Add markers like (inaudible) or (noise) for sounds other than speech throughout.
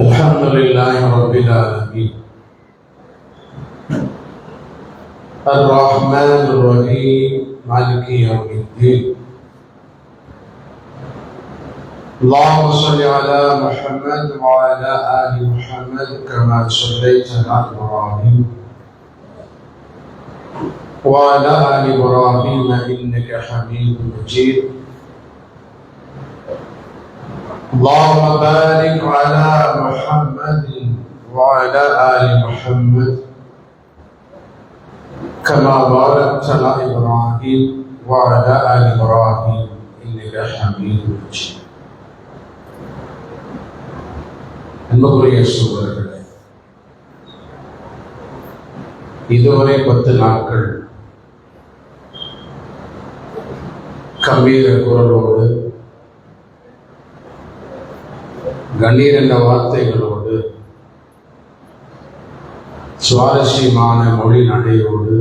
الحمد لله رب العالمين. الرحمن الرحيم مالك يوم الدين. اللهم صل على محمد وعلى آل محمد كما صليت على إبراهيم. وعلى آل إبراهيم إنك حميد مجيد. اللهم بارك على محمد وعلى ال محمد كما باركت على ابراهيم وعلى ال ابراهيم انك حميد مجيد அன்புக்குரிய சூழல்களே இதுவரை பத்து நாட்கள் கம்பீர குரலோடு கண்ணீர் என்ற வார்த்தைகளோடு சுவாரஸ்யமான மொழி நடையோடு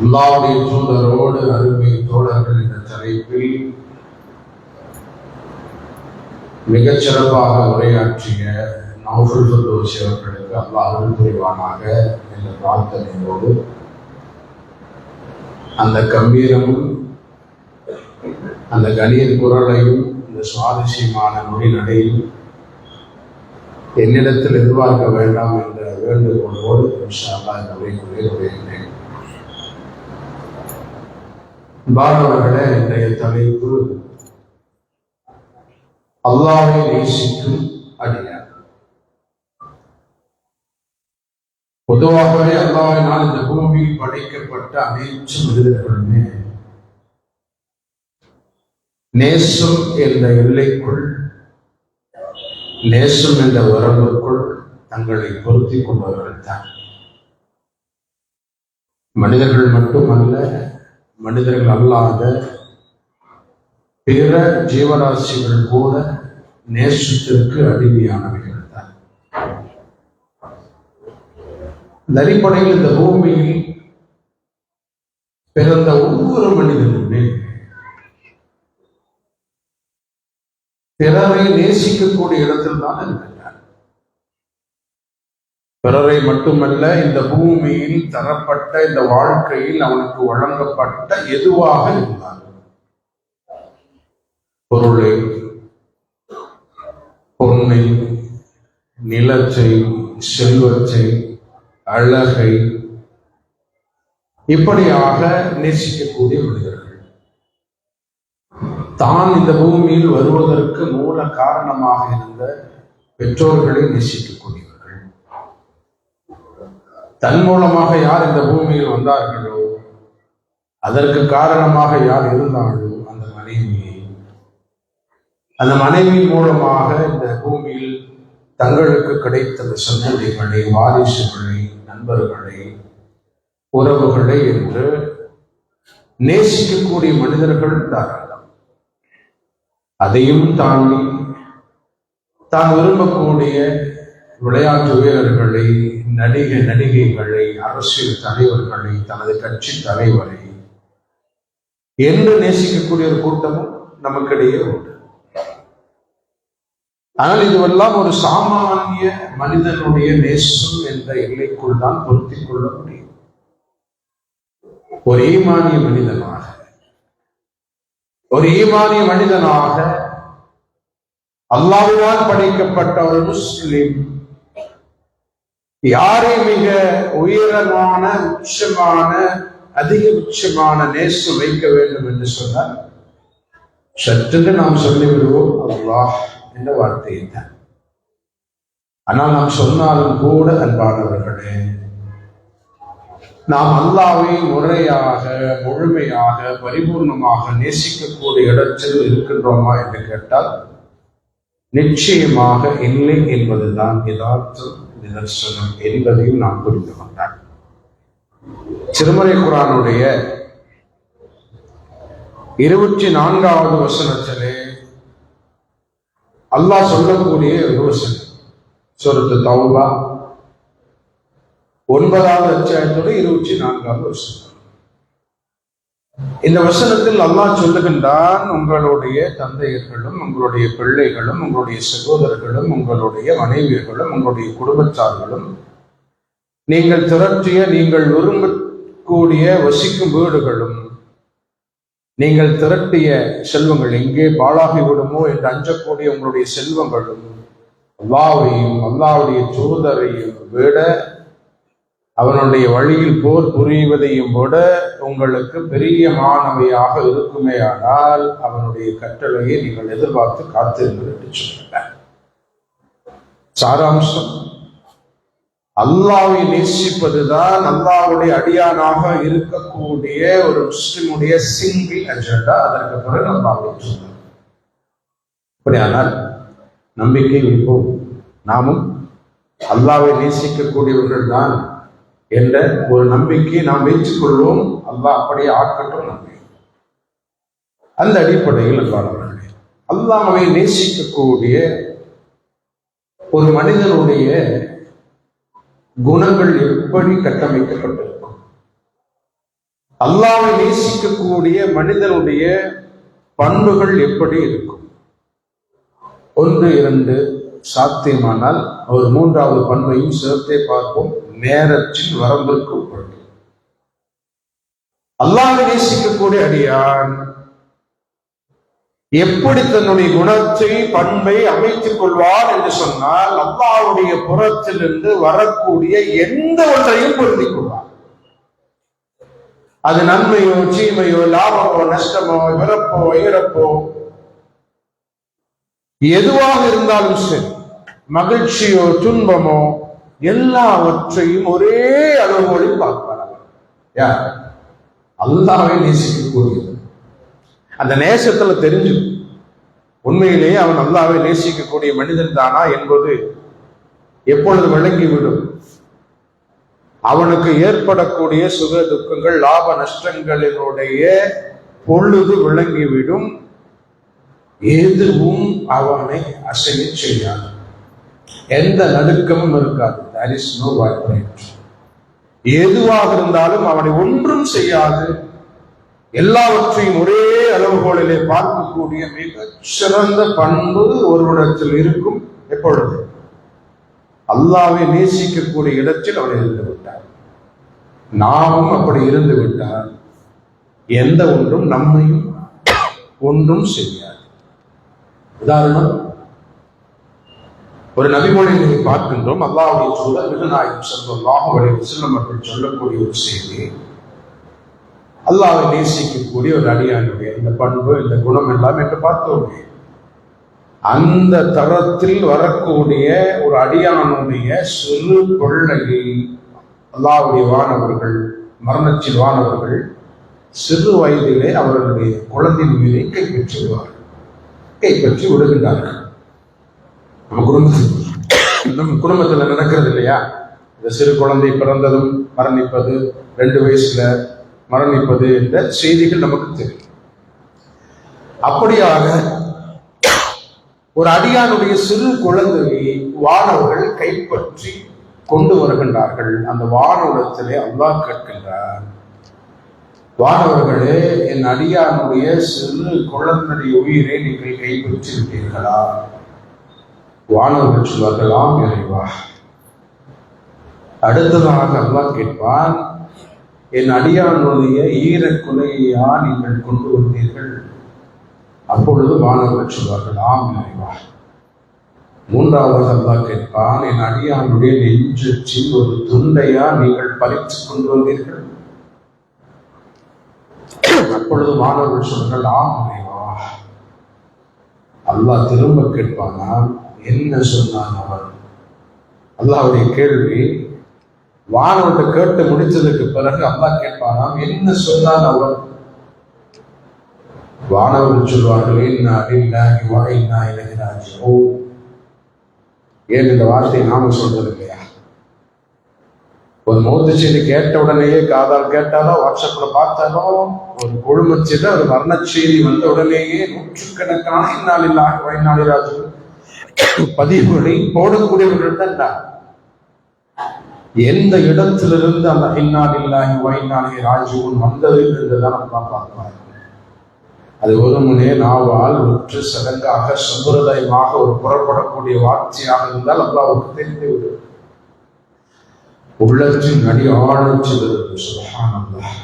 அல்லாவுடைய தூதரோடு அருமை தோழர்கள் என்ற தலைப்பில் மிகச் சிறப்பாக உரையாற்றிய நௌஃபுல் ஃபர்தோசி அவர்களுக்கு அல்லாஹ் அருள் புரிவானாக என்ற பிரார்த்தனையோடு அந்த கம்பீரமும் அந்த கணீர் குரலையும் இந்த சுவாரஸ்யமான மொழி நடையும் என்னிடத்தில் எதிர்பார்க்க வேண்டாம் என்ற வேண்டுகோளோடு இன்ஷா இந்த உரைக்குள்ளே உரையினேன் பாரவர்களே இன்றைய தலைப்பு அல்லாவை நேசிக்கும் அடியார் பொதுவாகவே அல்லாவினால் இந்த பூமியில் படைக்கப்பட்ட அனைத்து மனிதர்களுமே நேசம் என்ற எல்லைக்குள் நேசம் என்ற வரம்புக்குள் தங்களை பொருத்திக் கொண்டவர்கள் தான் மனிதர்கள் மட்டுமல்ல மனிதர்கள் அல்லாத பிற ஜீவராசிகள் கூட நேசத்திற்கு அடிமையானவைகள் தான் இந்த அடிப்படையில் இந்த பூமியில் பிறந்த ஒவ்வொரு மனிதனுமே பிறரை நேசிக்கக்கூடிய இடத்தில் தான் இருக்கின்றார் பிறரை மட்டுமல்ல இந்த பூமியில் தரப்பட்ட இந்த வாழ்க்கையில் அவனுக்கு வழங்கப்பட்ட எதுவாக இருந்தார் பொருளை பொன்னை நிலச்சை செல்வச்சை அழகை இப்படியாக நேசிக்கக்கூடிய மனிதர்கள். தான் இந்த பூமியில் வருவதற்கு மூல காரணமாக இருந்த பெற்றோர்களை நேசிக்கக்கூடியவர்கள். தன் மூலமாக யார் இந்த பூமியில் வந்தார்களோ அதற்கு காரணமாக யார் இருந்தார்களோ அந்த மனைவியை அந்த மனைவி மூலமாக இந்த பூமியில் தங்களுக்கு கிடைத்த சந்ததிகளை வாரிசுகளை நண்பர்களை உறவுகளை என்று நேசிக்கக்கூடிய மனிதர்கள் இருந்தார்கள் அதையும் தாண்டி தான் விரும்பக்கூடிய விளையாட்டு வீரர்களை நடிகை நடிகைகளை அரசியல் தலைவர்களை தனது கட்சி தலைவரை என்று நேசிக்கக்கூடிய ஒரு கூட்டமும் நமக்கிடையே உண்டு. ஆனால் இதுவெல்லாம் ஒரு சாமானிய மனிதனுடைய நேசம் என்ற எல்லைக்குள் தான் பொருத்திக் கொள்ள முடியும். ஒரு ஈமானிய மனிதனாக ஒரு ஈமானிய மனிதனாக அல்லாஹ்வால் படைக்கப்பட்ட ஒரு முஸ்லிம். யாரை மிக உயரமான உச்சமான அதிகபட்சமான நேசம் வைக்க வேண்டும் என்று சொன்னால் சற்றுக்கு நாம் சொல்லிவிடுவோம் அல்லாஹ் என்ற வார்த்தையை தான். ஆனால் நாம் சொன்னாலும் கூட அன்பானவர்களே நாம் அல்லாவை முறையாக முழுமையாக பரிபூர்ணமாக நேசிக்கக்கூடிய இடத்தில் இருக்கின்றோமா என்று கேட்டால் நிச்சயமாக இல்லை என்பதுதான் யதார்த்த நிதர்சனம் என்பதையும் நாம் புரிந்து கொண்டார் திருமலை குரானுடைய இருபத்தி நான்காவது வசனத்திலே அல்லாஹ் சொல்லக்கூடிய ஒரு வசனம் சொருத்து தௌபா. ஒன்பதாவது அத்தியாயத்தோட இருபத்தி நான்காவது வருஷம் இந்த வசனத்தில் அல்லாஹ் சொல்லுகின்றான் உங்களுடைய தந்தையர்களும் உங்களுடைய பிள்ளைகளும் உங்களுடைய சகோதரர்களும் உங்களுடைய மனைவியர்களும் உங்களுடைய குடும்பத்தார்களும் நீங்கள் திரட்டிய நீங்கள் விரும்பக்கூடிய வசிக்கும் வீடுகளும் நீங்கள் திரட்டிய செல்வங்கள் எங்கே பாழாகி விடுமோ என்று அஞ்சக்கூடிய உங்களுடைய செல்வங்களும் அல்லாவையும் அல்லாவுடைய தூதரையும் விட அவனுடைய வழியில் போர் புரிவதையும் விட உங்களுக்கு பெரிய மாணவையாக இருக்குமே ஆனால் அவனுடைய கட்டளையை நீங்கள் எதிர்பார்த்து காத்திருங்கள் என்று சொல்கிறார் சாராம்சம். அல்லாவை நேசிப்பதுதான் அல்லாவுடைய அடியானாக இருக்கக்கூடிய ஒரு முஸ்லிமுடைய சிங்கிள் அஜெண்டா அதற்கு பிறகு அல்லாவை சொன்னார் அப்படியானால் நம்பிக்கை வைப்போம். நாமும் அல்லாவை நேசிக்கக்கூடியவர்கள் தான் என்ற ஒரு நம்பிக்கையை நாம் வைத்துக் கொள்வோம் அல்லாஹ் அப்படியே ஆக்கட்டும் நம்பி அந்த அடிப்படையில் அல்லாதவர்களே அல்லாமை நேசிக்கக்கூடிய ஒரு மனிதனுடைய குணங்கள் எப்படி கட்டமைக்கப்பட்டிருக்கும்? அல்லாவை நேசிக்கக்கூடிய மனிதனுடைய பண்புகள் எப்படி இருக்கும்? ஒன்று இரண்டு சாத்தியமானால் அவர் மூன்றாவது பண்பையும் சேர்த்தே பார்ப்போம். நேரத்தின் வரம்பிற்கு உட்பட்டு அல்லாவை நேசிக்கக்கூடிய அடியான். எப்படி தன்னுடைய குணத்தை பண்பை அமைத்துக் கொள்வார் என்று சொன்னால் அல்லாவுடைய புறத்திலிருந்து வரக்கூடிய எந்த ஒன்றையும் பொருந்திக் கொள்வார். அது நன்மையோ தீமையோ லாபமோ நஷ்டமோ பிறப்போ இறப்போ எதுவாக இருந்தாலும் சரி மகிழ்ச்சியோ துன்பமோ எல்லாவற்றையும் ஒரே அளவுகளில் பார்ப்பார் யார்? அல்லாவே நேசிக்கக்கூடியது அந்த நேசத்துல தெரிஞ்சு உண்மையிலேயே அவன் அல்லாவை நேசிக்கக்கூடிய மனிதன் தானா என்பது எப்பொழுது விளங்கிவிடும்? அவனுக்கு ஏற்படக்கூடிய சுக துக்கங்கள் லாப நஷ்டங்களினுடைய பொழுது விளங்கிவிடும். எதுவும் அவனை அசைய செய்யாது. எந்த நடுக்கமும் இருக்காது. There இஸ் நோ எதுவாக இருந்தாலும் அவனை ஒன்றும் செய்யாது. எல்லாவற்றையும் ஒரே அளவுகோலிலே பார்க்கக்கூடிய மிக சிறந்த பண்பு ஒருவரிடத்தில் இருக்கும் எப்பொழுது? அல்லாவை நேசிக்கக்கூடிய இடத்தில் அவன் இருந்து விட்டார் நாமும் அப்படி இருந்து விட்டால் எந்த ஒன்றும் நம்மையும் ஒன்றும் செய்யாது. உதாரணம் ஒரு நபிமொழி நீங்கள் பார்க்கின்றோம் அல்லாவுடைய சூழல் மிகுநாயகம் செல்வல்லாக வழி செல்லம் அவர்கள் சொல்லக்கூடிய ஒரு செய்தி. அல்லாவை நேசிக்கக்கூடிய ஒரு அடியானுடைய இந்த பண்பு இந்த குணம் எல்லாம் என்று பார்த்தோமே. அந்த தரத்தில் வரக்கூடிய ஒரு அடியானுடைய சிறு கொள்ளையை அல்லாவுடைய வானவர்கள் மரணத்தில் வானவர்கள் சிறு வயதிலே அவர்களுடைய குழந்தையின் மீதை கைப்பற்றுவார்கள். கைப்பற்றி விடுகின்றார்கள். நம்ம குடும்பத்தில் நம்ம குடும்பத்தில் நடக்கிறது இல்லையா? இந்த சிறு குழந்தை பிறந்ததும் மரணிப்பது ரெண்டு வயசுல மரணிப்பது என்ற செய்திகள் நமக்கு தெரியும். அப்படியாக ஒரு அடியானுடைய சிறு குழந்தையை வானவர்கள் கைப்பற்றி கொண்டு வருகின்றார்கள். அந்த வானவரத்திலே அல்லாஹ் கேட்கின்றார் வானவர்களே என் அடியானுடைய சிறு குழந்தைய உயிரை நீங்கள் கைப்பற்றி வானவர்கள் சொல்வார்களாம் இறைவா. அடுத்ததாக அல்லா கேட்பான் என் அடியானுடைய ஈரக்குலையா நீங்கள் கொண்டு வந்தீர்கள்? அப்பொழுது வானவர்கள் சொல்வார்கள் ஆம் இறைவா. மூன்றாவது அல்லா கேட்பான் என் அடியானுடைய நெஞ்சச்சில் ஒரு துண்டையா நீங்கள் பறித்து கொண்டு வந்தீர்கள்? அப்பொழுது மாணவர்கள் சொல்றார்கள் ஆம் இறைவா அல்லாஹ் திரும்ப கேட்பானா என்ன சொன்னான் அவர் அல்லாஹுடைய கேள்வி வானவர்கிட்ட கேட்டு முடிச்சதுக்கு பிறகு அல்லாஹ் கேட்பானாம் என்ன சொன்னான் அவர் வானவர்கள் சொல்வார்கள் இன்னா லில்லாஹி இன்னா இலைஹி ஏன் இந்த வார்த்தையை நாம சொல்றது ஒரு மௌத்து செய்தி கேட்ட உடனேயே காதால் கேட்டாலோ வாட்ஸ்அப்ல பார்த்தாலோ ஒரு குழும செய்தி ஒரு மரண செய்தி வந்த உடனேயே நூற்றுக்கணக்கான இந்நாளில்லாக வைநாளிராஜு பதிவுகளை போடக்கூடியவர்கள் தான் நான். எந்த இடத்திலிருந்து அந்த இன்னாலில்லாஹி வைநாளி ராஜுவன் வந்தது என்றுதான் நம்ம பார்க்கலாம் அது ஒருமுனே நாவால் ஒற்று சடங்காக சம்பிரதாயமாக ஒரு புறப்படக்கூடிய வார்த்தையாக இருந்தால் அல்லாவுக்கு தெரிந்துவிடும் உள்ளத்தின் அடி ஆழச் செல்கிறது சுபஹானல்லாஹ்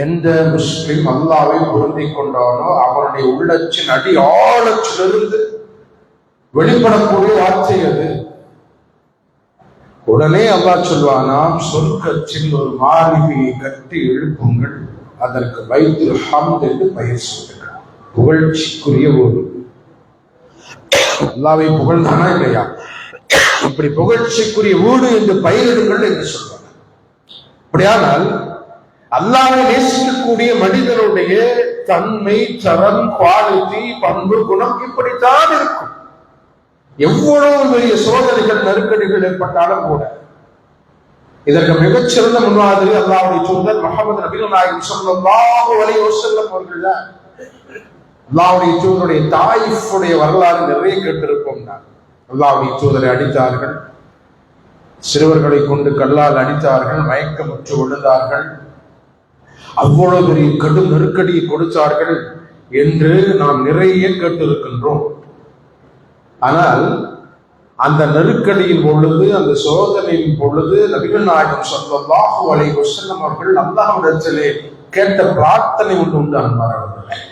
எந்த முஸ்லிம் அல்லாவை பொருந்திக் கொண்டானோ அவனுடைய உள்ளத்தின் அடி ஆழத்திலிருந்து வெளிப்படக்கூடிய வார்த்தை அது. உடனே அல்லா சொல்வானாம் சொர்க்கத்தில் ஒரு மாளிகையை கட்டி எழுப்புங்கள் அதற்கு வைத்து ஹம்த் என்று பயிர் சொல்லுகிறார் புகழ்ச்சிக்குரிய ஒரு. அல்லாவை புகழ்ந்தானா இல்லையா? இப்படி புகழ்ச்சிக்குரிய வீடு என்று பயிரிடுங்கள் என்று சொல்வாங்க. அப்படியானால் அல்லாவை நேசிக்கக்கூடிய மனிதனுடைய தன்மை தரம் குவாலிட்டி பண்பு குணம் இப்படித்தான் இருக்கும். எவ்வளவு பெரிய சோதனைகள் நெருக்கடிகள் ஏற்பட்டாலும் கூட இதற்கு மிகச்சிறந்த முன்மாதிரி அல்லாவுடைய தூதர் முகமது நபிகள் நாயகம் சொல்லல்லாஹு அலைஹி வஸல்லம் அவர்கள் அல்லாவுடைய தூதருடைய தாயிஃபுடைய வரலாறு நிறைய கேட்டிருப்போம் நான். அல்லாஹுடைய தூதரை அடித்தார்கள். சிறுவர்களை கொண்டு கல்லால் அடித்தார்கள் மயக்கமுற்று விழுந்தார்கள். அவ்வளவு பெரிய கடும் நெருக்கடியை கொடுத்தார்கள் என்று நாம் நிறைய கேட்டிருக்கின்றோம். ஆனால் அந்த நெருக்கடியின் பொழுது அந்த சோதனையின் பொழுது நபிகள் நாயகம் சொல்லல்லாஹு அலைஹி வஸல்லம் அவர்கள் அல்லாஹ்விடத்திலே கேட்ட பிரார்த்தனை ஒன்று உண்டு அன்பார்கள்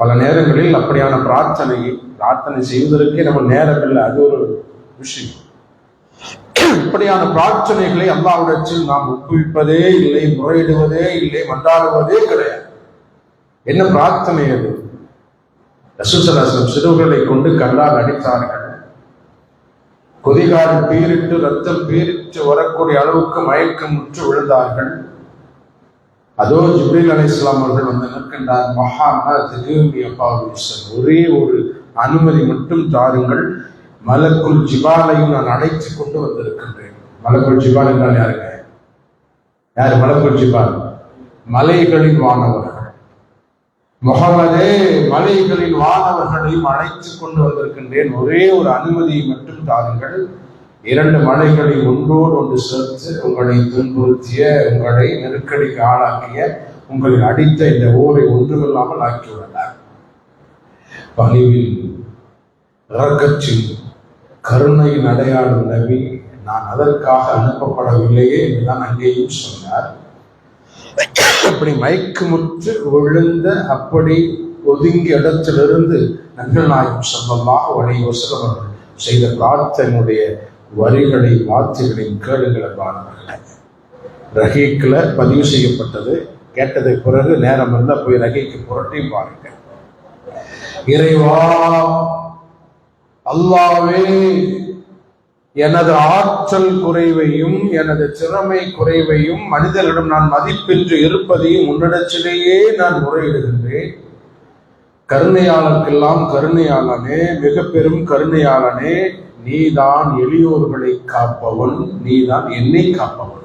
பல நேரங்களில் அப்படியான பிரார்த்தனை பிரார்த்தனை செய்வதற்கே நம்ம நேரம் இல்லை. அது ஒரு விஷயம். இப்படியான பிரார்த்தனைகளை அல்லாவிடத்தில் நாம் ஒப்புவிப்பதே இல்லை முறையிடுவதே இல்லை மன்றாடுவதே கிடையாது. என்ன பிரார்த்தனை அது? ரசூசலாசனம் சிறுவர்களை கொண்டு கல்லால் அடித்தார்கள். கொதிகாடு பீரிட்டு ரத்தம் பீரிட்டு வரக்கூடிய அளவுக்கு மயக்கம் முற்று விழுந்தார்கள். அதோ ஜிப்ரீல் அலி இஸ்லாம் அவர்கள் வந்து நிற்கின்றார். மகானா ஒரே ஒரு அனுமதி மட்டும் தாருங்கள். மலக்குள் ஜிபாலையும் நான் அழைத்து கொண்டு வந்திருக்கின்றேன். மலக்குள் ஜிபால் என்றால் யாருங்க? யார் மலக்குள் ஜிபால்? மலைகளின் வானவர்கள். முகமதே மலைகளின் வானவர்களையும் அழைத்து கொண்டு வந்திருக்கின்றேன். ஒரே ஒரு அனுமதியை மட்டும் தாருங்கள். இரண்டு மலைகளை ஒன்றோடு ஒன்று சேர்த்து உங்களை துன்புறுத்திய உங்களை நெருக்கடிக்கு ஆளாக்கிய உங்களை அடித்த இந்த ஊரை ஒன்றுமில்லாமல் ஆக்கிவிடலாம் பணிவில் இறக்கத்தில் கருணையின் அடையாளம் நபி நான் அதற்காக அனுப்பப்படவில்லையே என்றுதான் அங்கேயும் சொன்னார். அப்படி மயக்கமுற்று விழுந்த அப்படி ஒதுங்கிய இடத்திலிருந்து நபிகள் நாயகம் சொல்லமாக வழி வசலம் செய்த பிரார்த்தனுடைய வரிகளை வார்த்தைகளை கேளுங்களை பாருங்கள் ரஹீக்கில் பதிவு செய்யப்பட்டது கேட்டதை பிறகு நேரம் இருந்தால் போய் ரகைக்கு புரட்டி பாருங்க இறைவா அல்லாவே எனது ஆற்றல் குறைவையும் எனது திறமை குறைவையும் மனிதர்களிடம் நான் மதிப்பின்றி இருப்பதையும் உன்னிடத்திலேயே நான் முறையிடுகின்றேன். கருணையாளர்க்கெல்லாம் கருணையாளனே மிக பெரும் கருணையாளனே நீதான் எளியோர்களை காப்பவன் நீதான் என்னை காப்பவன்.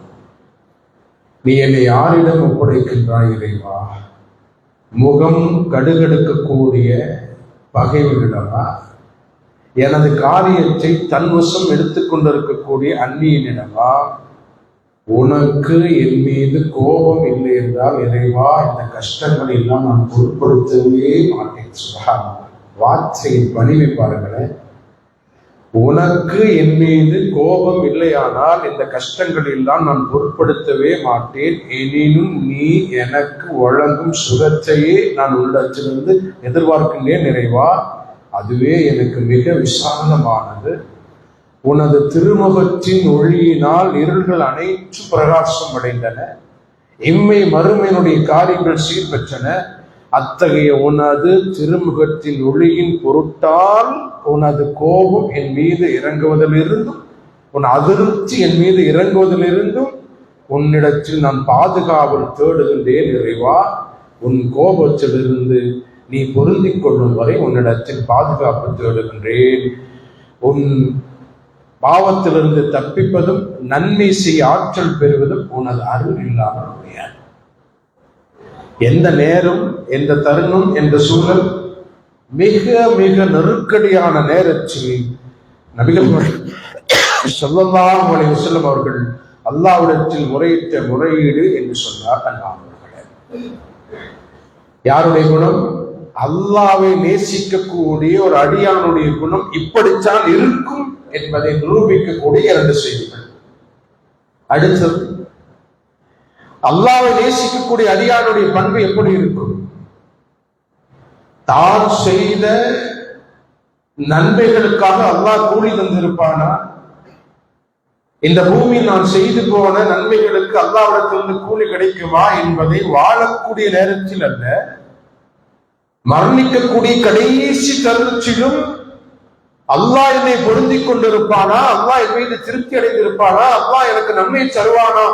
நீ என்னை யாரிடம் ஒப்படைக்கின்றாய் இறைவா? முகம் கடுகடுக்கக்கூடிய பகைவனிடமா? எனது காரியத்தை தன்வசம் எடுத்துக்கொண்டிருக்கக்கூடிய அந்நியனிடமா? உனக்கு என் மீது கோபம் இல்லை என்றால் இறைவா இந்த கஷ்டங்களை எல்லாம் நான் பொருட்படுத்தவே மாட்டேன். சுகாமா வார்த்தையின் பணிவை பாருங்களேன். உனக்கு என் மீது கோபம் இல்லையானால் இந்த கஷ்டங்கள் எல்லாம் நான் பொருட்படுத்தவே மாட்டேன். எனினும் நீ எனக்கு வழங்கும் சுகத்தையே நான் உள்ளத்திலிருந்து எதிர்பார்க்கின்றேன் நிறைவா? அதுவே எனக்கு மிக விசாலமானது. உனது திருமுகத்தின் ஒளியினால் இருள்கள் அனைத்தும் பிரகாசம் அடைந்தன. இம்மை மறுமையினுடைய காரியங்கள் சீர்பெற்றன. அத்தகைய உனது திருமுகத்தில் ஒளியின் பொருட்டால் உனது கோபம் என் மீது இறங்குவதிலிருந்தும் உன் அதிருப்தி என் மீது இறங்குவதிலிருந்தும் உன்னிடத்தில் நான் பாதுகாவல் தேடுகின்றேன் இறைவா. உன் கோபத்திலிருந்து நீ பொருந்தி கொள்ளும் வரை உன்னிடத்தில் பாதுகாப்பு தேடுகின்றேன். உன் பாவத்திலிருந்து தப்பிப்பதும் நன்மை செய்ய ஆற்றல் பெறுவதும் உனது அருள் இல்லாமல் எந்த நேரம் எந்த தருணம் எந்த சூழல் மிக மிக நெருக்கடியான நேரத்தில் நபிகள் (coughs) சொல்லலாம் செல்லும் அவர்கள் அல்லாவிடத்தில் முறையிட்ட முறையீடு என்று சொன்னார் அண்ணாவர்களே யாருடைய குணம்? அல்லாவை நேசிக்கக்கூடிய ஒரு அடியானுடைய குணம் இப்படித்தான் இருக்கும் என்பதை நிரூபிக்கக்கூடிய இரண்டு செய்திகள். அடுத்தது அல்லாவை நேசிக்கக்கூடிய அடியானுடைய பண்பு எப்படி இருக்கும்? தான் செய்த நன்மைகளுக்காக அல்லாஹ் கூலி தந்திருப்பானா? இந்த பூமியில் நான் செய்து போன நன்மைகளுக்கு அல்லாவிடத்திலிருந்து கூலி கிடைக்குமா என்பதை வாழக்கூடிய நேரத்தில் அல்ல மரணிக்கக்கூடிய கடைசி தருணத்திலும் அல்லாஹ் என்னை பொருந்தி கொண்டிருப்பானா? அல்லாஹ் என் மீது திருப்தி அடைந்திருப்பானா? அல்லாஹ் எனக்கு நன்மை தருவானா?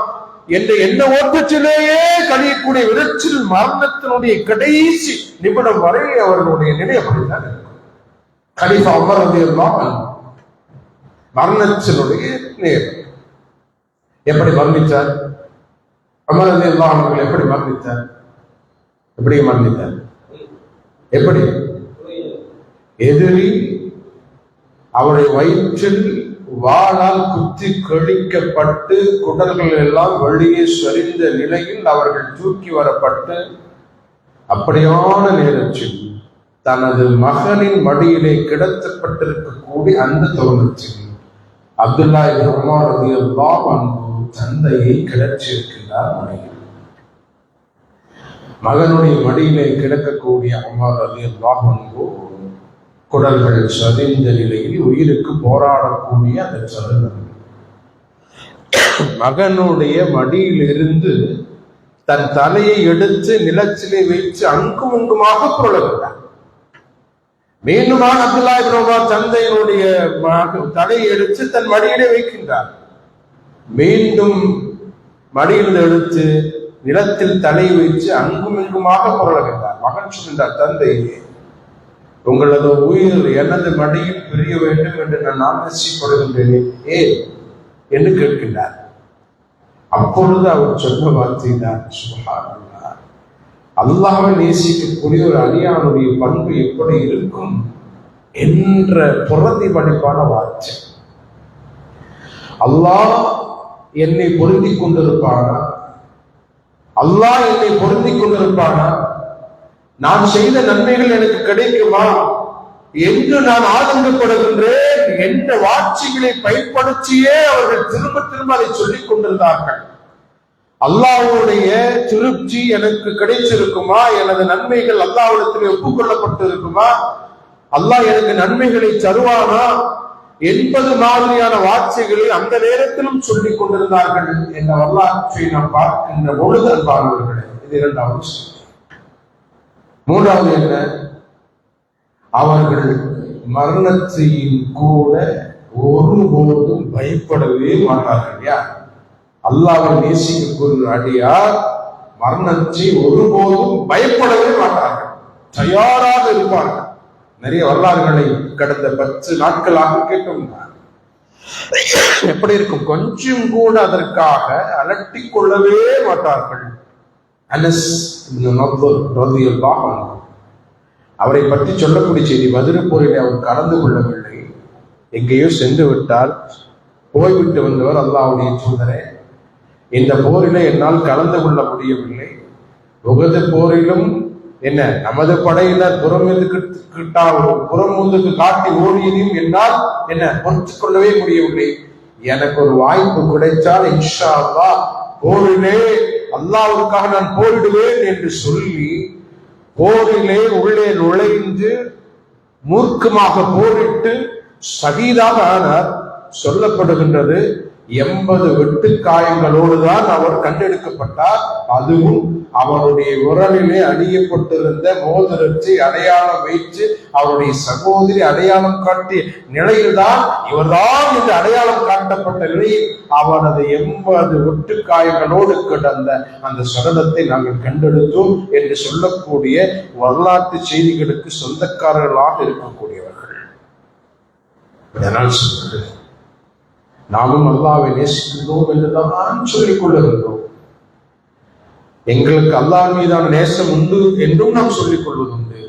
என்ற என்ன ஓட்டத்திலேயே கழியக்கூடிய விதத்தில் மரணத்தினுடைய கடைசி நிமிடம் வரை அவர்களுடைய நிலை அப்படிதான் கலிஃபா அமர் எல்லாம் மரணத்தினுடைய நேரம். எப்படி மரணித்தார்? அமர் அது இல்லாமல் எப்படி மரணித்தார்? எப்படி மரணித்தார்? எப்படி? எதிரி அவருடைய வயிற்றில் வாழால் குத்தி கழிக்கப்பட்டு குடல்கள் எல்லாம் வெளியே சரிந்த நிலையில் அவர்கள் தூக்கி வரப்பட்டு அப்படியான நேரத்தில் தனது மகனின் மடியிலே கிடத்தப்பட்டிருக்கக்கூடிய அந்த தருணத்தில் அப்துல்லா உமர் ரலியல்லாஹு அன்ஹு தந்தையை கிடச்சிருக்கிறார் மடியில் மகனுடைய மடியிலே கிடக்கக்கூடிய அம்மா ரலியல்லாஹு அன்ஹு குடல்கள் சதிந்த நிலையில் உயிருக்கு போராடக்கூடிய அந்த தருணம் மகனுடைய மடியிலிருந்து தன் தலையை எடுத்து நிலத்திலே வைத்து அங்கும் அங்குமாக புரளவிட்டார் மீண்டுமான அப்துல்லா இப்ரோபா தந்தையினுடைய தலையை எடுத்து தன் மடியிலே வைக்கின்றார். மீண்டும் மடியில் எடுத்து நிலத்தில் தலை வைத்து அங்கும் இங்குமாக புரளவிட்டார். மகன் சொல்கின்றார் தந்தையே உங்களது உயிர் எனது மடியில் பிரிய வேண்டும் என்று நான் ஆசைப்படுகின்றேனே ஏ என்று கேட்கின்றார். அப்பொழுது அவர் சொன்ன வார்த்தை தான் சுபஹானல்லாஹ் அல்லாஹ்வை நேசிக்கக்கூடிய ஒரு அணியானுடைய பண்பு எப்படி இருக்கும் என்ற பிரதிபலிப்பான வார்த்தை. அல்லாஹ் என்னை பொருந்திக் கொண்டிருப்பானா? அல்லாஹ் என்னை பொருந்தி கொண்டிருப்பானா? நான் செய்த நன்மைகள் எனக்கு கிடைக்குமா? என்று நான் ஆதங்கப்படுகின்றேன் என்ற வாட்சிகளை பயன்படுத்தியே அவர்கள் திரும்ப திரும்ப அதை சொல்லிக் கொண்டிருந்தார்கள். அல்லாஹுடைய திருப்தி எனக்கு கிடைச்சிருக்குமா எனது நன்மைகள் அல்லாஹ்விடத்தில் ஒப்புக்கொள்ளப்பட்டு இருக்குமா அல்லாஹ் எனக்கு நன்மைகளை தருவானா? என்பது மாதிரியான வார்த்தைகளை அந்த நேரத்திலும் சொல்லிக் கொண்டிருந்தார்கள். என்ற வரலாற்றை நாம் பார்க்கின்ற பொழுது அன்பானவர்களே இது இரண்டாவது விஷயம். மூன்றாவது என்ன? அவர்கள் மரணத்தையும் கூட ஒருபோதும் பயப்படவே மாட்டார்கள் யார் அல்லாவை நேசிக்கக்கூடிய அடியார் மரணத்தை ஒருபோதும் பயப்படவே மாட்டார்கள் தயாராக இருப்பார்கள். நிறைய வரலாறுகளை கடந்த பத்து நாட்களாக கேட்டோம் எப்படி இருக்கும்? கொஞ்சம் கூட அதற்காக அலட்டிக் கொள்ளவே மாட்டார்கள். அனஸ் இப்னு அவரை பற்றி சொல்லக்கூடிய செய்தி மதுரை போரில் அவர் கலந்து கொள்ளவில்லை. எங்கேயோ சென்று விட்டால் போய்விட்டு வந்தவர் அல்லாவுடைய தூதரே. இந்த போரில என்னால் கலந்து கொள்ள முடியவில்லை. உகது போரிலும் என்ன நமது படையினர் புறமுதுக்கிட்டா புறமுதுக்கு காட்டி ஓடியதையும் என்னால் என்ன பொறுத்து கொள்ளவே முடியவில்லை. எனக்கு ஒரு வாய்ப்பு கிடைத்தால் இன்ஷா அல்லா போரிலே அல்லாவுக்காக நான் போரிடுவேன் என்று சொல்லி போரிலே உள்ளே நுழைந்து மூர்க்கமாக போரிட்டு சகிதாக ஆனார் சொல்லப்படுகின்றது. எண்பது வெட்டு காயங்களோடு தான் அவர் கண்டெடுக்கப்பட்டார். அதுவும் அவருடைய உரலிலே அணியப்பட்டிருந்த மோதிரத்தை அடையாளம் வைத்து அவருடைய சகோதரி அடையாளம் காட்டிய நிலையில்தான் இவர்தான் இந்த அடையாளம் காட்டப்பட்ட நிலையில் அவரது எண்பது வெட்டு காயங்களோடு கிடந்த அந்த சடலத்தை நாங்கள் கண்டெடுத்தோம் என்று சொல்லக்கூடிய வரலாற்று செய்திகளுக்கு சொந்தக்காரர்களாக இருக்கக்கூடியவர்கள். அதனால் சொல்கிறேன் நாமும் அல்லாவை நேசிக்கின்றோம் என்றுதான் சொல்லிக் கொள்ளுகின்றோம். எங்களுக்கு அல்லாஹ் மீதான நேசம் உண்டு என்றும் நாம் சொல்லிக் கொள்வதுண்டு.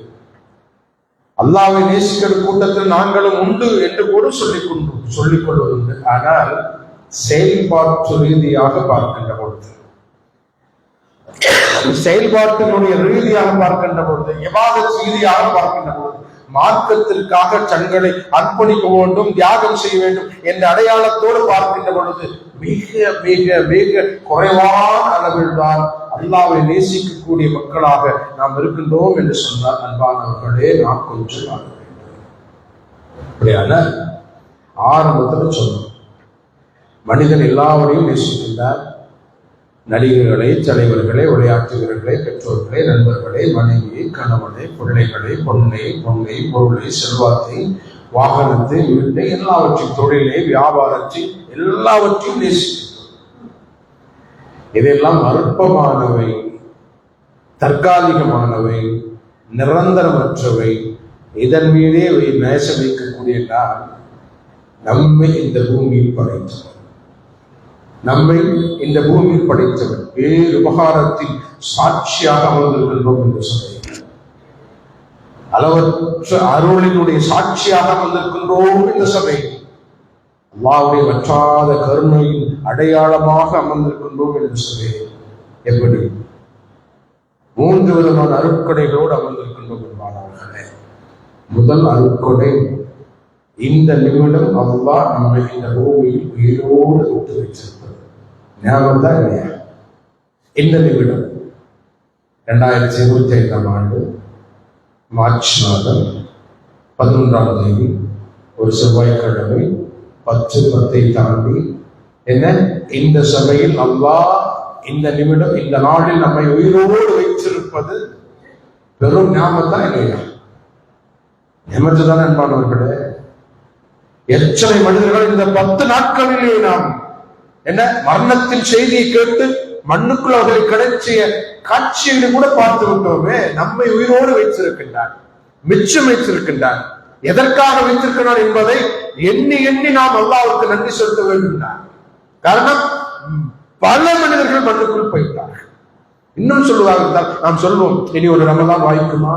அல்லாவை நேசிக்கிற கூட்டத்தில் நாங்களும் உண்டு என்று கூட சொல்லிக் கொண்டு சொல்லிக் கொள்வதுண்டு. ஆனால் செயல்பாட்டு ரீதியாக பார்க்கின்ற பொழுது செயல்பாட்டினுடைய ரீதியாக பார்க்கின்ற பொழுது எவாத ரீதியாக பார்க்கின்ற பொழுது மார்க்கத்திற்காக தங்களை அர்ப்பணிக்க வேண்டும் தியாகம் செய்ய வேண்டும் என்ற அடையாளத்தோடு பார்க்கின்ற பொழுது மிக மிக மிக குறைவான அளவில் தான் அல்லாவை நேசிக்கக்கூடிய மக்களாக நாம் இருக்கின்றோம் என்று சொன்னார் அன்பானவர்களே நாம் கொஞ்சம் அப்படியான ஆரம்பத்தில் சொன்னோம். மனிதன் எல்லாவரையும் நேசிக்கின்றார் நடிகர்களை தலைவர்களை விளையாட்டு பெற்றோர்களே பெற்றோர்களை நண்பர்களை மனைவியை கணவனை பிள்ளைகளை பொண்ணை பொண்ணை பொருளை செல்வாத்தை வாகனத்தை வீட்டை எல்லாவற்றையும் தொழிலை வியாபாரத்தை எல்லாவற்றையும் நேசிக்கின்றோம். இதெல்லாம் அற்பமானவை தற்காலிகமானவை நிரந்தரமற்றவை. இதன் மீதே நேசம் வைக்கக்கூடிய நம்மை இந்த பூமியில் படைத்தவர் நம்மை இந்த பூமியில் படைத்தவர். வேறு உபகாரத்தில் சாட்சியாக அமர்ந்திருக்கின்றோம் என்று சொல்லுகிறார் அளவற்ற அருளினுடைய சாட்சியாக அமர்ந்திருக்கின்றோம் என்று சபை அல்லாவுடைய வற்றாத கருணையின் அடையாளமாக அமர்ந்திருக்கின்றோம் என்று சொல்லுகிறேன் எப்படி? மூன்று விதமான அருட்கொடைகளோடு அமர்ந்திருக்கின்றோம் என்பார்களே. முதல் அருட்கொடை இந்த நிமிடம் அல்லாஹ் நம்மை இந்த பூமியில் உயிரோடு விட்டு வைத்தது ஞாபகம் தான் இல்லையா? இந்த நிமிடம் ரெண்டாயிரத்தி இருபத்தி ஐந்தாம் ஆண்டு மார்ச் மாதம் பதினொன்றாம் தேதி ஒரு செவ்வாய்க்கிழமை பத்து பத்தை தாண்டி என்ன? இந்த சபையில் அல்லா இந்த நிமிடம் இந்த நாளில் நம்மை உயிரோடு வைத்திருப்பது பெரும் ஞாபகம் தான் இல்லையா? நியமத்து தான் அன்பானவர்களே? எத்தனை மனிதர்கள் இந்த பத்து நாட்களிலே நாம் என்ன மரணத்தின் செய்தியை கேட்டு மண்ணுக்குள் அவர்களை கிடைச்சிய காட்சிகளை கூட பார்த்து விட்டோமே நம்மை உயிரோடு வைத்திருக்கின்றான் மிச்சம் வைத்திருக்கின்றான் எதற்காக வைத்திருக்கிறான் என்பதை எண்ணி எண்ணி நாம் அல்லாவுக்கு நன்றி செலுத்த வேண்டும் காரணம் பல மனிதர்கள் மண்ணுக்குள் போயிட்டார்கள் இன்னும் சொல்லுவாங்க இருந்தால் நாம் சொல்வோம் இனி ஒரு ரமதான் வாய்க்குமா?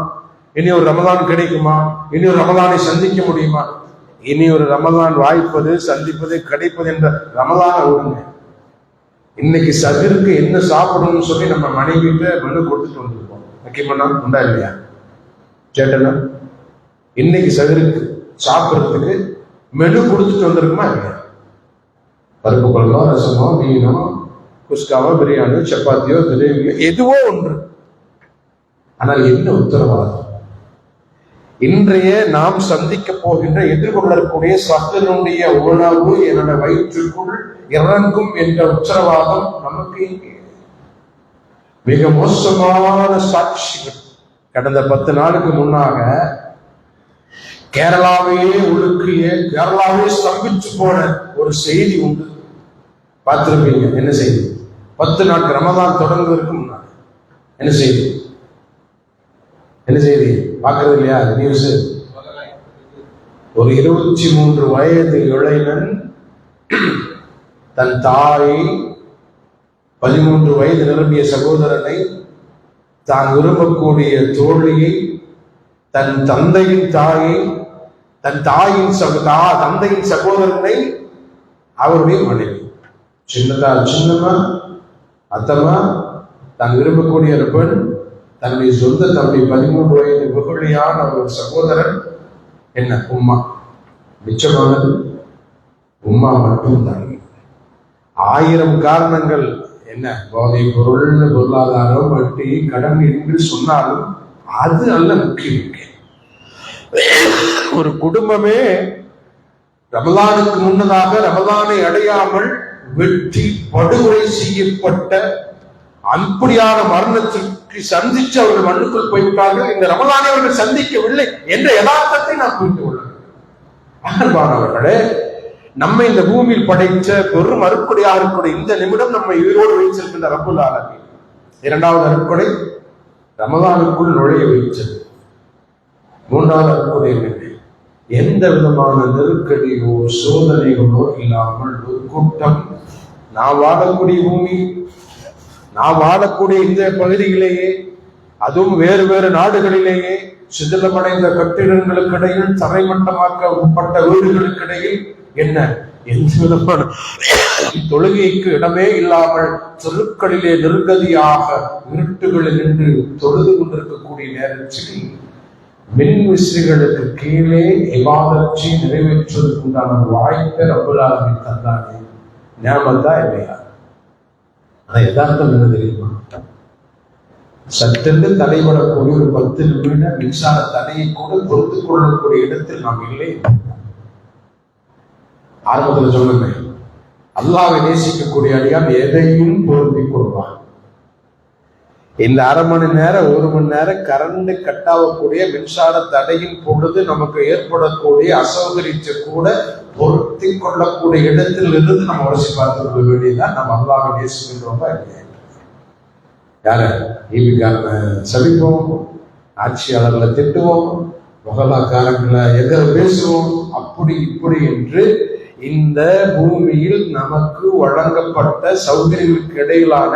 இனி ஒரு ரமதான் கிடைக்குமா? இனி ஒரு ரமதானை சந்திக்க முடியுமா? இனி ஒரு ரமதான் வாய்ப்பது சந்திப்பது கிடைப்பது என்ற ரமதான ஒருங்க இன்னைக்கு சதிருக்கு என்ன சாப்பிடணும்னு சொல்லி நம்ம மனைவிட்ட மனு கொடுத்துட்டு வந்திருப்போம் முக்கியமான உண்டா இல்லையா? கேட்டனா இன்னைக்கு சதிருக்கு சாப்பிட்றதுக்கு மெனு கொடுத்துட்டு வந்திருக்குமா இல்லையா? பருப்பு குழம்போ ரசமோ மீனோ குஸ்காவோ பிரியாணியோ சப்பாத்தியோ திரேவியோ எதுவோ ஒன்று. ஆனால் என்ன உத்தரவாதம்? இன்றைய நாம் சந்திக்க போகின்ற எதிர்கொள்ளக்கூடிய சத்தனுடைய உணவு என்னோட வயிற்றுக்குள் இறங்கும் என்ற உத்தரவாதம் நமக்கு மிக மோசமான சாட்சிகள். கடந்த பத்து நாளுக்கு முன்னாக கேரளாவையே ஒழுக்கிய கேரளாவே ஸ்தம்பிச்சு போன ஒரு செய்தி உண்டு. பார்த்திருப்பீங்க என்ன செய்தி? பத்து நாட்கள் ரமதான் தொடங்குவதற்கு முன்னாடி. என்ன செய்தி? என்ன செய்தி? பார்க்கறது இல்லையா? நியூஸ் ஒரு இருபத்தி மூன்று வயது இளைஞன் தன் தாயை பதிமூன்று வயது நிரம்பிய சகோதரனை தான் விரும்பக்கூடிய தோழியை தன் தந்தையின் தாயை தன் தாயின் தந்தையின் சகோதரனை அவருடைய மனைவி. சின்னதா சின்னமா அத்தமா தான் விரும்பக்கூடிய ஒரு பெண் தன்னுடைய சொந்த தம்பி பதிமூன்று வயது வெகுளியான ஒரு சகோதரன் என்ன? உம்மா. மிச்சமானது உம்மா மட்டும்தான். ஆயிரம் காரணங்கள். என்ன? போதை பொருள் பொருளாதாரம் வட்டி கடன் என்று சொன்னாலும் அது அல்ல முக்கியம் ஒரு குடும்பமே ரமலானுக்கு முன்னதாக ரமலானை அடையாமல் வெற்றி படுகொலை செய்யப்பட்ட அப்படியான மரணத்திற்கு சந்திச்சு அவர்கள் மண்ணுக்குள் போய்விட்டார்கள். இந்த ரமலானை அவர்கள் சந்திக்கவில்லை என்ற யதார்த்தத்தை நான் புரிந்து கொள்ள அன்பானவர்களே நம்மை இந்த பூமியில் படைத்த பெரும் அருக்குடையாக இருக்கக்கூடிய இந்த நிமிடம் நம்மை உயிரோடு வைத்திருக்கின்ற ரப்புல் ஆலமி இரண்டாவது அருக்குடை ரமதானுக்குள் நுழைய வைத்தது. மூன்றாவது அருக்குடை எந்த விதமான நெருக்கடியோ சோதனைகளோ இல்லாமல் ஒரு கூட்டம் நான் வாழக்கூடிய பூமி நாம் வாழக்கூடிய இந்த பகுதியிலேயே அதுவும் வேறு வேறு நாடுகளிலேயே சிதிலமடைந்த கட்டிடங்களுக்கு இடையில் தரைமட்டமாக்கப்பட்ட வீடுகளுக்கு இடையில் என்ன? எந்த விதமான தொழுகைக்கு இடமே இல்லாமல் தெருக்களிலே நிர்கதியாக இருட்டுகளில் நின்று தொழுது கொண்டிருக்கக்கூடிய நேரத்தில் மின் விசிறிகளுக்கு கீழே இவாதத்தை நிறைவேற்றுவதற்குண்டான வாய்ப்பை ரபுலாலமி தந்தானே. ஞாபகம் தான் இல்லையா? ஆனா யதார்த்தம் என்ன தெரியுமா? சட்டென்று தலைவிடக்கூடிய ஒரு பத்து நிமிடம் மின்சார தடையை கூட பொறுத்து கொள்ளக்கூடிய இடத்தில் நாம் இல்லை. ஆரம்பத்தில் சொல்லுங்க. அல்லாவை நேசிக்கக்கூடிய அடியால் எதையும் பொருந்தி கொள்வான். இந்த அரை மணி நேரம் ஒரு மணி நேரம் கரண்ட் கட்டாகக்கூடிய மின்சார தடையின் பொழுது நமக்கு ஏற்படக்கூடிய அசௌகரியத்தை கூட பொருத்தி கொள்ளக்கூடிய இடத்தில் இருந்து நம்ம உரசி பார்த்து கொள்ள வேண்டியதுதான் நம்ம அல்லாவை நேசிக்கின்றோமா இல்லையா? யார? ஈபிக்காரனை சபிப்போம் ஆட்சியாளர்களை திட்டுவோம் முகலாக்காரங்களை எதிர பேசுவோம் அப்படி இப்படி என்று இந்த பூமியில் நமக்கு வழங்கப்பட்ட சௌகரியங்களுக்கு இடையிலான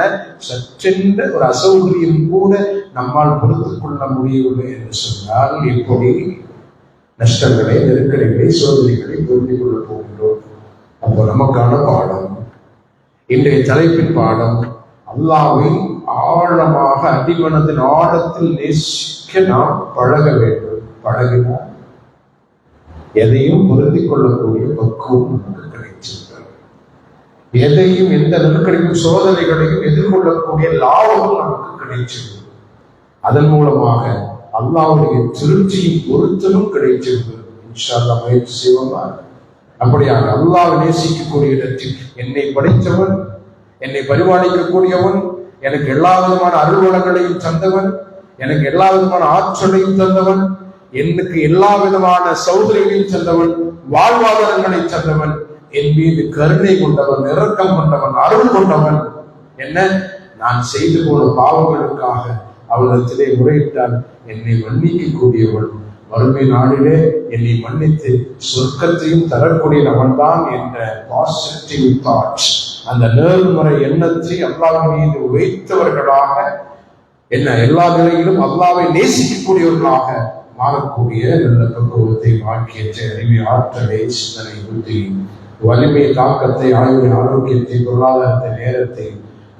சற்றென்ற ஒரு அசௌகரியம் கூட நம்மால் பொறுத்துக் கொள்ள முடியவில்லை என்று சொன்னால் எப்படி? நஷ்டங்களை நெருக்கடிகளை சோதனைகளை புரிந்து கொள்ள போகின்றோம். அப்போ நமக்கான பாடம். இன்றைய தலைப்பின் பாடம் அல்லாவை ஆழமாக அடிமனதின் ஆழத்தில் நேசிக்க நாம் பழக வேண்டும். பழகினால் எதையும் புரிந்து கொள்ளக்கூடிய பக்குவம் நமக்கு கிடைச்சிருக்கிறது எதையும் எந்த நெருக்கடியும் சோதனைகளையும் எதிர்கொள்ளக்கூடிய லாபமும் நமக்கு கிடைச்சிருக்கிறது அதன் மூலமாக அல்லாவுடைய திருச்சியும் பொருத்தலும் கிடைத்திருக்கிறது. இன்ஷா முயற்சி செய்வோமா? அப்படியாக அல்லாஹ் நேசிக்கக்கூடிய இடத்தில் என்னை படைத்தவன் என்னை பரிபாலிக்கக்கூடியவன் எனக்கு எல்லா விதமான அருள்வளங்களையும் தந்தவன் எனக்கு எல்லா விதமான ஆற்றலையும் தந்தவன் எனக்கு எல்லா விதமான சௌதரியையும் தந்தவன் வாழ்வாதாரங்களை தந்தவன் என் மீது கருணை கொண்டவன் இரக்கம் கொண்டவன் அருள் கொண்டவன். என்ன? நான் செய்து போன பாவங்களுக்காக அவளிடத்திலே முறையிட்டால் என்னை மன்னிக்க கூடியவள் வறுமை நாளிலே என்னை மன்னித்து சொர்க்கத்தையும் தரக்கூடிய நவன்தான் என்ற பாசிட்டிவ் தாட்ஸ் அந்த நேர்முறை எண்ணத்தை அல்லாஹ் மீது வைத்தவர்களாக என்ன எல்லா நிலையிலும் அல்லாவை நேசிக்கக்கூடியவர்களாக மாறக்கூடிய நல்ல பக்குவத்தை வாக்கியத்தை அறிவை ஆற்றலை சிந்தனை புத்தி வலிமை தாக்கத்தை ஆய்வின் ஆரோக்கியத்தை பொருளாதாரத்தை நேரத்தை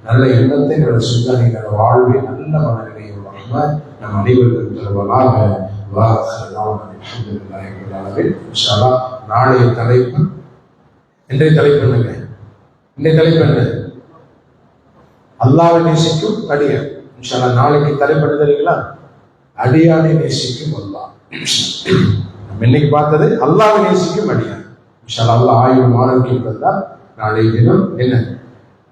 நல்ல எண்ணத்தை நல்ல சிந்தனை நல்ல வாழ்வை நல்ல மன உள்ளவங்க நம் அனைவருக்கும் தருவதாக நாளைய தலைப்பு இன்றைய தலைப்பு என்னங்க இன்றைய தலைப்பு என்ன அல்லாவை நேசிக்கும் அடியான் இன்ஷால்லா நாளைக்கு தலைப்பு தெரியுங்களா அடியானை நேசிக்கும் அல்லா நம்ம இன்னைக்கு பார்த்தது அல்லாவை நேசிக்கும் அடியான் இன்ஷால்லா அல்லா ஆயுள் ஆரோக்கியம் தந்தால் நாளைய தினம் என்ன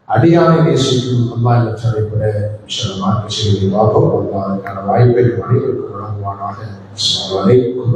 அடியானை நேசிக்கும் அல்லாஹ் என்ற தலைப்பிட சில மார்க்க செய்தியை பார்ப்போம் அல்லாஹ் அதற்கான வாய்ப்பை அனைவருக்கும் வழங்குவானாக. அஸ்ஸலாமு அலைக்கும்